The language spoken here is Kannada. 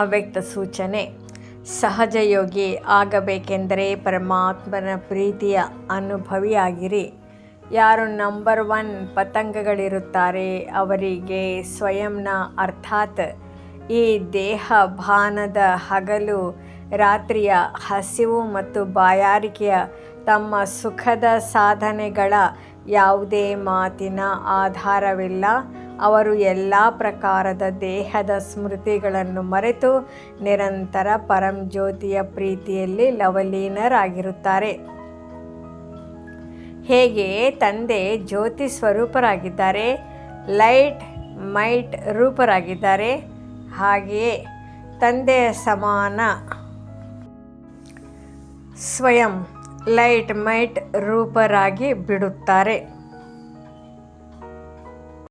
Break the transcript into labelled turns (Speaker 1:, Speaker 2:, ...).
Speaker 1: ಅವ್ಯಕ್ತ ಸೂಚನೆ. ಸಹಜ ಯೋಗಿ ಆಗಬೇಕೆಂದರೆ ಪರಮಾತ್ಮನ ಪ್ರೀತಿಯ ಅನುಭವಿಯಾಗಿರಿ. ಯಾರು ನಂಬರ್ ಒನ್ ಪತಂಗಗಳಿರುತ್ತಾರೆ ಅವರಿಗೆ ಸ್ವಯಂನ ಅರ್ಥಾತ್ ಈ ದೇಹ ಭಾನದ ಹಗಲು, ರಾತ್ರಿಯ ಹಸಿವು ಮತ್ತು ಬಾಯಾರಿಕೆಯ ತಮ್ಮ ಸುಖದ ಸಾಧನೆಗಳ ಯಾವುದೇ ಮಾತಿನ ಆಧಾರವಿಲ್ಲ. ಅವರು ಎಲ್ಲ ಪ್ರಕಾರದ ದೇಹದ ಸ್ಮೃತಿಗಳನ್ನು ಮರೆತು ನಿರಂತರ ಪರಂಜ್ಯೋತಿಯ ಪ್ರೀತಿಯಲ್ಲಿ ಲವಲೀನರಾಗಿರುತ್ತಾರೆ. ಹೇಗೆ? ತಂದೆ ಜ್ಯೋತಿ ಸ್ವರೂಪರಾಗಿದ್ದಾರೆ, ಲೈಟ್ ಮೈಟ್ ರೂಪರಾಗಿದ್ದಾರೆ. ಹಾಗೆಯೇ ತಂದೆಯ ಸಮಾನ ಸ್ವಯಂ ಲೈಟ್ ಮೈಟ್ ರೂಪರಾಗಿ ಬಿಡುತ್ತಾರೆ.